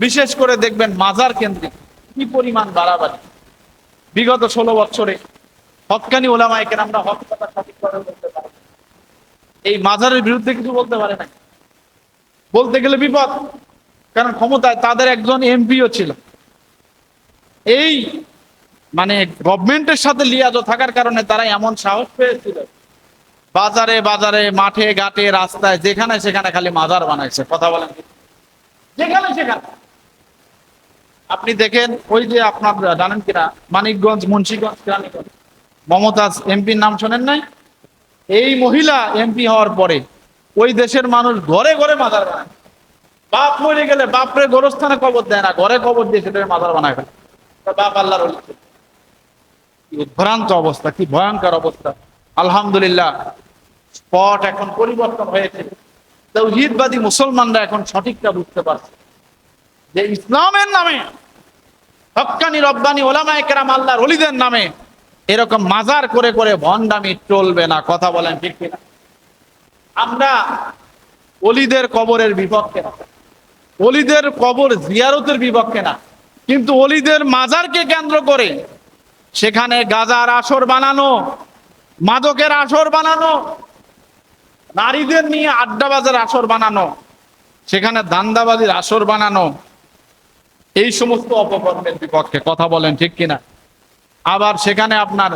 বিশেষ করে দেখবেন মাজার কেন্দ্রিক কি পরিমাণ বাড়াবাড়ি। বিগত ষোলো বছরে হকানি ওলামাইকে আমরা হক কথা সঠিকভাবে বলতে পারি এই মাজারের বিরুদ্ধে কিছু বলতে পারে না। বলতে গেলে বিপদ, কারণ ক্ষমতায় তাদের একজন এমপিও ছিল। এই মানে গভর্নমেন্টের সাথে লিয়াজো থাকার কারণে তারা এমন সাহস পেয়েছিল। বাজারে বাজারে, মাঠে ঘাটে, রাস্তায়, যেখানে সেখানে খালি মাজার বানাইছে। কথা বলেন? যেখানে সেখানে। আপনি দেখেন, ওই যে আপনার জানেন কিনা, মানিকগঞ্জ, মুন্সিগঞ্জ, কেরানীগঞ্জ। মমতাজ এমপির নাম শোনেন নাই? এই মহিলা এমপি হওয়ার পরে ওই দেশের মানুষ ঘরে ঘরে মাজার বানায়। বাপ মরে গেলে বাপরে গোরস্থানে কবর দেয় না, ঘরে কবর দিয়ে সেটা মাজার বানায় ফেলে। বাপ আল্লাহর কি উদ্ভ্রান্ত অবস্থা, কি ভয়ঙ্কর অবস্থা। আলহামদুলিল্লাহ, স্পট এখন পরিবর্তন হয়েছে। তৌহিদবাদী মুসলমানরা এখন সঠিকটা বুঝতে পারছে। যে ইসলামের নামে হক্কানি রব্বানি ওলামায়ে কেরাম আল্লাহর অলিদের নামে এরকম মাজার করে করে ভণ্ডামি চলবে না, কথা বলেন ঠিক কিনা? আমরা অলিদের কবরের বিপক্ষে না। অলিদের কবর জিয়ারতের বিপক্ষে না। কিন্তু অলিদের মাজারকে কেন্দ্র করে সেখানে গাজার আসর বানানো, মাদকের আসর বানানো, নারীদের নিয়ে আড্ডাবাজের আসর বানানো, সেখানে দান্দাবাজির আসর বানানো এই সমস্ত অপকর্মের বিপক্ষে কথা বলেন, ঠিক কিনা? আবার সেখানে আপনার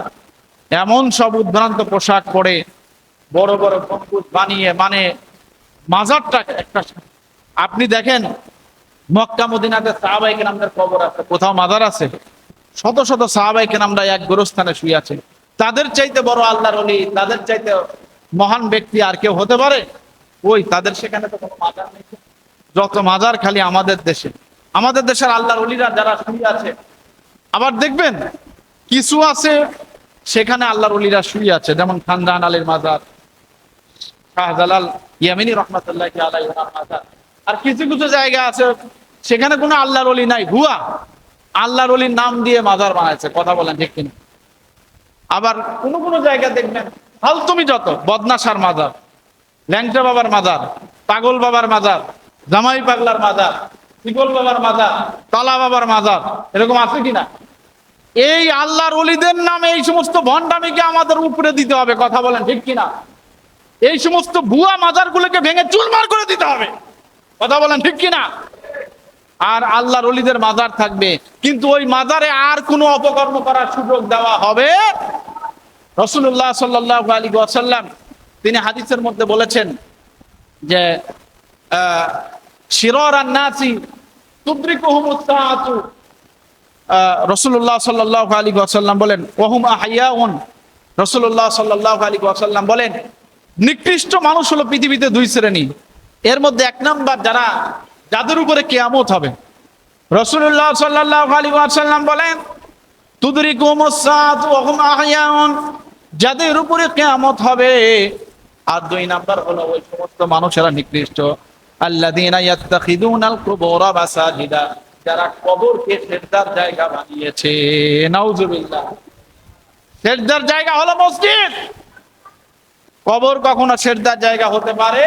এমন সব উদ্ভ্রান্ত পোশাক পরে বড় বড় গম্বুজ বানিয়ে মানে মাজারটা একটা আপনি দেখেন, মক্কা, মদিনাতে সাহাবাই কেনামদের কবর আছে, কোথাও মাজার আছে? শত শত সাহাবাই কেনামরা এক গোরস্থানে শুয়ে আছে। তাদের চাইতে বড় আল্লাহর অলি তাদের চাইতে মহান ব্যক্তি আর কেউ হতে পারে? ওই, তাদের সেখানে তো কোনো মাজার নেই। যত মাজার খালি আমাদের দেশে। আমাদের দেশের আল্লাহর অলিরা যারা শুয়ে আছে, আবার দেখবেন কিছু আছে সেখানে আল্লাহর অলিরা শুয়ে আছে, যেমন খানজাহান আলীর মাজার, শাহজালাল ইয়ামিনী রহমতুল্লাহ আলাই মাজার, আর কিছু কিছু জায়গা আছে সেখানে কোনো আল্লাহর অলি নাই, ভুয়া। আল্লাহর অলির নাম দিয়ে মাজার বানাইছে, কথা বলেন ঠিক কিনা। আবার কোন কোন জায়গা দেখবেন, ফালতুমি যত বদনাসার মাজার ল্যাংটা বাবার মাজার, পাগল বাবার মাজার, জামাই পাগলার মাজার শিকল বাবার মাজার, তালা বাবার মাজার, এরকম আছে কিনা? এই আল্লাহর অলিদের নামে এই সমস্ত ভণ্ডামিকে আমাদের উপরে দিতে হবে, কথা বলেন ঠিক কিনা? এই সমস্ত ভুয়া ভেঙে চুরমার করে দিতে হবে, কথা বলেন ঠিক কিনা? আর আল্লাহর অলিদের মাজার থাকবে, কিন্তু ওই মাজারে আর কোনো অপকর্ম করার সুযোগ দেওয়া হবে? রসুল্লাহ সাল্লাহ আলী ওয়াসাল্লাম তিনি হাদিসের মধ্যে বলেছেন যে শিরর বলেন নিকৃষ্ট মানুষ হলো পৃথিবীতে দুই শ্রেণি। এর মধ্যে এক নাম্বার যারা, যাদের উপরে কেয়ামত হবে। রসুল্লাহ সাল্লাহ আলী আসাল্লাম বলেন আহইয়াউন। যাদের উপরে কেয়ামত হবে, আর দুই নাম্বার হলো ওই সমস্ত মানুষেরা নিকৃষ্ট। আল্লাযীনা ইয়াত্তাখিদুনাল কুবুরা মাসাজিদা, যারা কবরকে সেজদার জায়গা বানিয়েছে। নাউজুবিল্লাহ। সেজদার জায়গা হলো মসজিদ। কবর কখনো সেজদার জায়গা হতে পারে?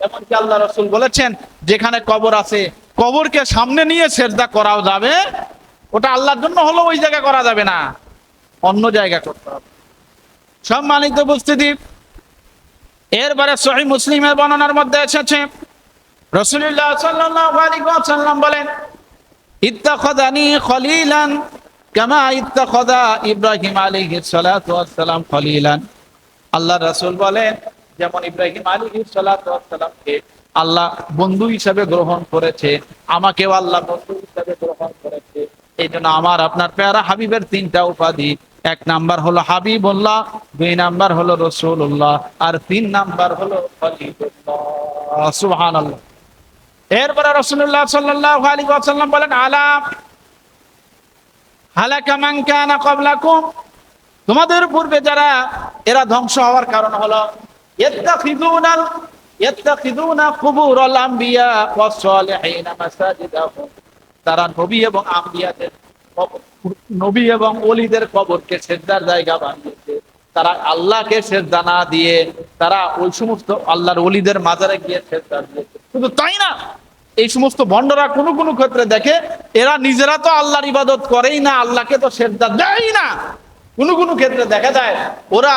এমনকি আল্লাহ রসুল বলেছেন, যেখানে কবর আছে, কবরকে সামনে নিয়ে সেজদা করাও যাবে। ওটা আল্লাহর জন্য হলো ওই জায়গা করা যাবে না। অন্য জায়গা করতে হবে। সম্মানিত উপস্থিতি এরপরে সহি মুসলিমের বর্ণনার মধ্যে এসেছে রসুল্লাহ বলেন খলিলান কামা ইব্রাহিম খলিলান। আল্লাহ বলেন, যেমন ইব্রাহিম ওয়াস আল্লাহ বন্ধু হিসাবে গ্রহণ করেছে, আমাকেও আল্লাহ বন্ধু হিসাবে গ্রহণ করেছে। এই জন্য আমার, আপনার পেয়ারা হাবিবের তিনটা উপাধি। এক নাম্বার হলো হাবিবুল্লাহ, দুই নাম্বার হলো রসুল্লাহ আর তিন নাম্বার হলো খলিলুল্লাহ। সুবহানাল্লাহ। এরপরে রসুল্লাহ বলেন, আলা মান কানা ক্বাবলাকুম? তোমাদের পূর্বে যারা, এরা ধ্বংস হওয়ার কারণ হলো ইত্তাখিদুনাল ইত্তাখিদুনা কুবুরাল তারা নবী এবং আম্বিয়াদের নবী এবং ওলিদের কবরকে সেজদার জায়গা বানিয়েছে। তারা আল্লাহকে সেজদা না দিয়ে, তারা ওই সমস্ত আল্লাহর ওলিদের মাজারে গিয়ে সেজদা দিয়েছে। শুধু তাই না? এই সমস্ত ভণ্ডরা কোনো কোনো ক্ষেত্রে দেখে, এরা নিজেরা তো আল্লাহর ইবাদত করেই না, আল্লাহকে তো সেজদা দেয় না। কোনো কোনো ক্ষেত্রে দেখা যায়, ওরা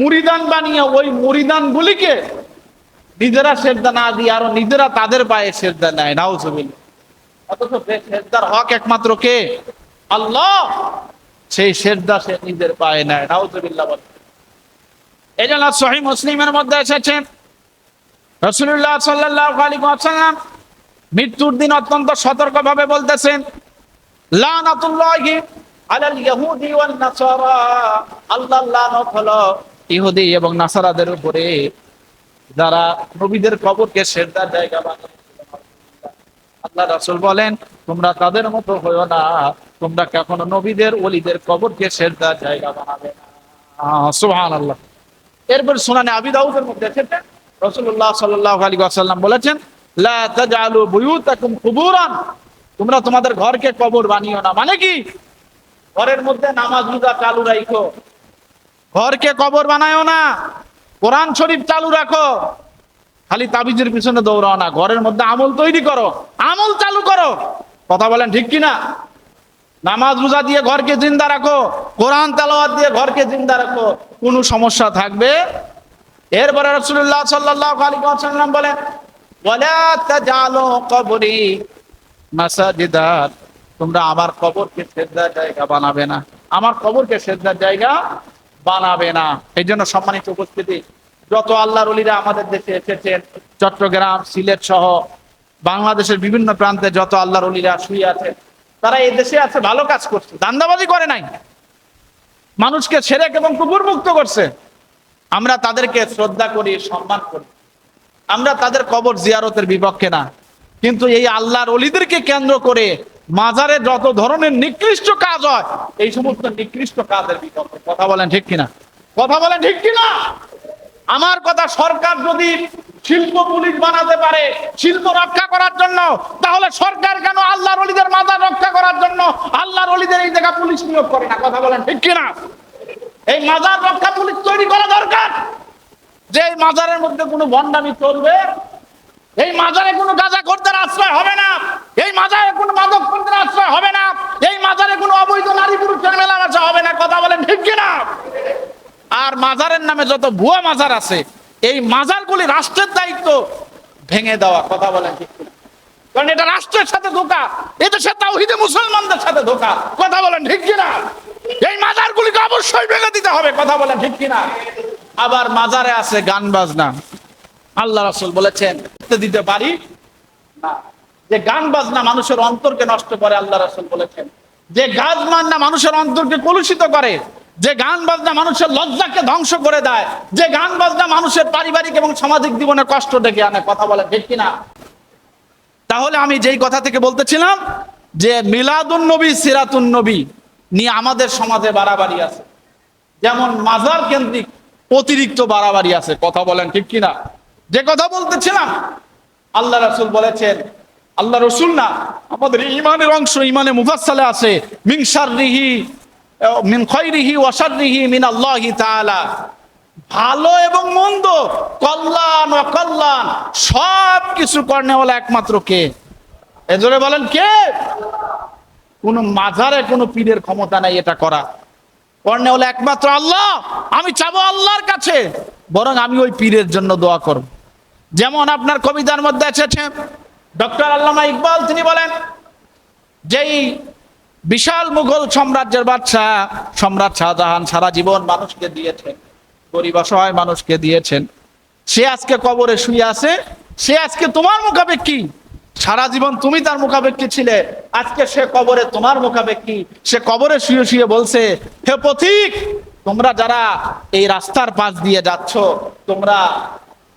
মুড়িদান বানিয়ে ওই মুড়িদান গুলিকে নিজেরা সেজদা না দিয়ে আরও নিজেরা তাদের পায়ে সেজদা নেয়, নাউজুবিল্লাহ। অথচ সেজদার হক একমাত্র কে? আল্লাহ। সেই সেজদা সে নিজের পায়ে নেয়, নাউজুবিল্লাহ বলে। এই জন্য সহি মুসলিমের মধ্যে এসেছেন রসুল্লাহ সাল্লাহ আলী আসালাম মৃত্যুর দিন অত্যন্ত সতর্কভাবে বলতেছেন, লানাতুল্লাহি আলাল ইয়াহুদি ওয়ান নাসারা। আল্লাহ লানত ইহুদি এবং নাসারাদের উপরে, যারা নবীদের কবরকে সেজদার জায়গা বানায় আল্লাহ রাসূল বলেন, তোমরা তাদের মতো হইও না, তোমরা কখনো নবীদের ওলিদের কবরকে সেজদার জায়গা বানাবে না। সুবহানাল্লাহ। এরপর সুনানে আবি দাউদের মধ্যে এসেছে রাসূলুল্লাহ সাল্লাল্লাহু আলাইহি ওয়াসাল্লাম বলেছেন, লা তাজআলু বুয়ুতাকুম কুবুরান। তোমরা তোমাদের ঘরকে কবর বানিও না। মানে কি? ঘরের মধ্যে নামাজ রোজা চালু রাখো ঘরকে কবর বানায়ও না। কোরআন শরীফ চালু রাখো। খালি তাবিজের পিছনে দৌড়াও না। ঘরের মধ্যে আমল তৈরি করো। আমল চালু করো। কথা বলেন ঠিক কি না নামাজ রোজা দিয়ে ঘরকে জিন্দা রাখো। কোরআন তেলাওয়াত দিয়ে ঘরকে জিন্দা রাখো। কোনো সমস্যা থাকবে এরপরে আলাইহি ওয়াসাল্লাম বলেন, ওয়ালা তাজালু কবরি তোমরা আমার কবরকে সেজদার জায়গা বানাবে না। আমার কবরকে সেজদার জায়গা বানাবে না। এই জন্য সম্মানিত উপস্থিতি, যত আল্লাহর অলিরা আমাদের দেশে এসেছেন, চট্টগ্রাম, সিলেট সহ বাংলাদেশের বিভিন্ন প্রান্তে যত আল্লাহর অলিরা শুয়ে আছেন, তারা এই দেশে আছে, ভালো কাজ করছে দান্দাবাজি করে নাই। মানুষকে ছেড়েক এবং কুকুর মুক্ত করছে। আমরা তাদেরকে শ্রদ্ধা করি, সম্মান করি। আমরা তাদের কবর জিয়ারতের বিপক্ষে না। কিন্তু এই আল্লাহর অলিদেরকে কেন্দ্র করে মাজারে যত ধরনের নিকৃষ্ট কাজ হয়, এই সমস্ত নিকৃষ্ট কাজের বিপক্ষে। কথা বলেন ঠিক কিনা? কথা বলেন ঠিক কিনা? আমার কথা সরকার যদি শিল্প পুলিশ বানাতে পারে, শিল্প রক্ষা করার জন্য, তাহলে সরকার কেন আল্লাহর অলিদের মাজার রক্ষা করার জন্য আল্লাহর অলিদের এই জায়গা পুলিশ নিয়োগ করে না? কথা বলেন ঠিক কিনা? এই মাজার রক্ষা পুলিশ তৈরি করা দরকার। যে এই মাজারের মধ্যে কোনো ভণ্ডামি চলবে, এই মাজারে কোনো গাঁজা করতে আশ্রয় হবে না, এই মাজারে কোনো মাদক করতে আশ্রয় হবে না, এই মাজারে কোনো অবৈধ নারী পুরুষের মেলামেশা হবে না, কথা বলেন ঠিক কিনা? আর মাজারের নামে যত ভুয়া মাজার আছে, এই মাজারগুলি রাষ্ট্রের দায়িত্ব ভেঙে দেওয়া, কথা বলেন ঠিক কিনা? কারণ এটা রাষ্ট্রের সাথে ধোকা, এদেশে তাওহিদে মুসলমানদের সাথে ধোকা, কথা বলেন ঠিক কিনা এই মাজারগুলিকে অবশ্যই ভেঙে দিতে হবে, কথা বলেন ঠিক কিনা? আবার মাজারে আছে গান বাজনা। আল্লাহ রাসূল বলেছেন দিতে পারি না। যে গান বাজনা মানুষের অন্তরকে নষ্ট করে, আল্লাহ রাসূল বলেছেন। যে গাছ বাজনা মানুষের অন্তরকে কলুষিত করে, যে গান বাজনা মানুষের লজ্জাকে ধ্বংস করে দেয়, যে গান বাজনা মানুষের পারিবারিক এবং সামাজিক জীবনে কষ্ট ডেকে আনে, কথা বলে ঠিক কিনা? তাহলে আমি যেই কথা থেকে বলতেছিলাম, যে মিলাদুন নবী, সিরাতুন নবী নিয়ে আমাদের সমাজে বাড়াবাড়ি আছে। যেমন মাজার কেন্দ্রিক অতিরিক্ত বাড়াবাড়ি আছে কথা বলেন ঠিক কিনা? যে কথা বলতেছিলাম আল্লাহ রাসূল বলেছেন আল্লাহ রসুল না আমাদের ইমানের অংশ ইমানে মুফাসসালে আছে আহ, মিন খৈরিহি ওয়া শাররিহি মিন আল্লাহি তাআলা। ভালো এবং মন্দ কল্যাণ অকল্যাণ সব কিছু কর্নেওয়ালা একমাত্র কে? এজরে বলেন কে? কোন মাজারে কোনো পীরের ক্ষমতা নাই এটা করা। কর্ণে হলো একমাত্র আল্লাহ। আমি চাবো আল্লাহর কাছে। বরং আমি ওই পীরের জন্য দোয়া করব। যেমন আপনার কবিতার মধ্যে এসেছে, ডক্টর আল্লামা ইকবাল, তিনি বলেন, যেই বিশাল মুঘল সাম্রাজ্যের বাদশা সম্রাট শাহজাহান সারা জীবন মানুষকে দিয়েছেন, গরিব অসহায় মানুষকে দিয়েছেন, সে আজকে কবরে শুয়ে আছে, সে আজকে তোমার মুখাপেক্ষী। সারা জীবন তুমি তার মুখাপেক্ষী ছিলে। আজকে সে কবরে তোমার মুখাপেক্ষী। সে কবরে শুয়ে শুয়ে বলছে, হে পথিক, তোমরা যারা এই রাস্তার পাশ দিয়ে যাচ্ছ, তোমরা,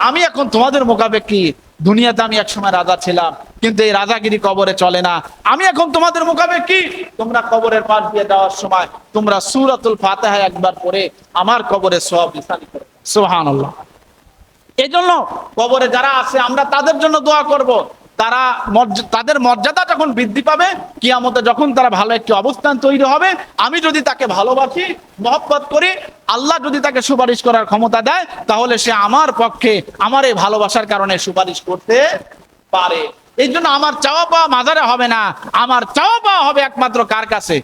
আমি এখন তোমাদের মোকাবেক্ষী দুনিয়াতে আমি একসময় রাজা ছিলাম, কিন্তু এই রাজাগিরি কবরে চলে না। আমি এখন তোমাদের মোকাবেক্ষী তোমরা কবরের পাশ দিয়ে যাওয়ার সময় তোমরা সুরাতুল ফাতেহা একবার পরে আমার কবরে সব করে। সোহান আল্লাহ এই জন্য কবরে যারা আছে, আমরা তাদের জন্য দোয়া করব। তারা তাদের মর্যাদা যখন বৃদ্ধি পাবে, কিয়ামতে যখন তারা ভালো একটি অবস্থান তৈরি হবে, আমি যদি তাকে ভালোবাসি, মহব্বত করি, আল্লাহ যদি তাকে সুপারিশ করার ক্ষমতা দেয়, তাহলে সে আমার পক্ষে আমার এই ভালোবাসার কারণে সুপারিশ করতে পারে। এই জন্য আমার চাওয়া পাওয়া মাজারে হবে না, আমার চাওয়া পাওয়া হবে একমাত্র কার কাছে?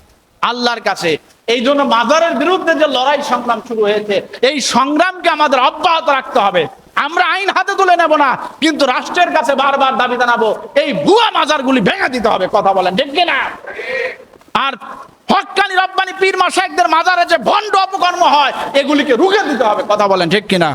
আল্লাহর কাছে। এই জন্য মাজারের বিরুদ্ধে যে লড়াই সংগ্রাম শুরু হয়েছে, এই সংগ্রামকে আমাদের অব্যাহত রাখতে হবে। আমরা আইন হাতে তুলে নেব না, কিন্তু রাষ্ট্রের কাছে বারবার দাবি জানাব, এই ভুয়া মাজারগুলি ভেঙে দিতে হবে, কথা বলেন, ঠিক কিনা? আর হকানি, রব্বানি, পীর মাসায়কদের মাজারে যে ভণ্ড অপকর্ম হয়, এগুলিকে রুখে দিতে হবে, কথা বলেন, ঠিক কিনা?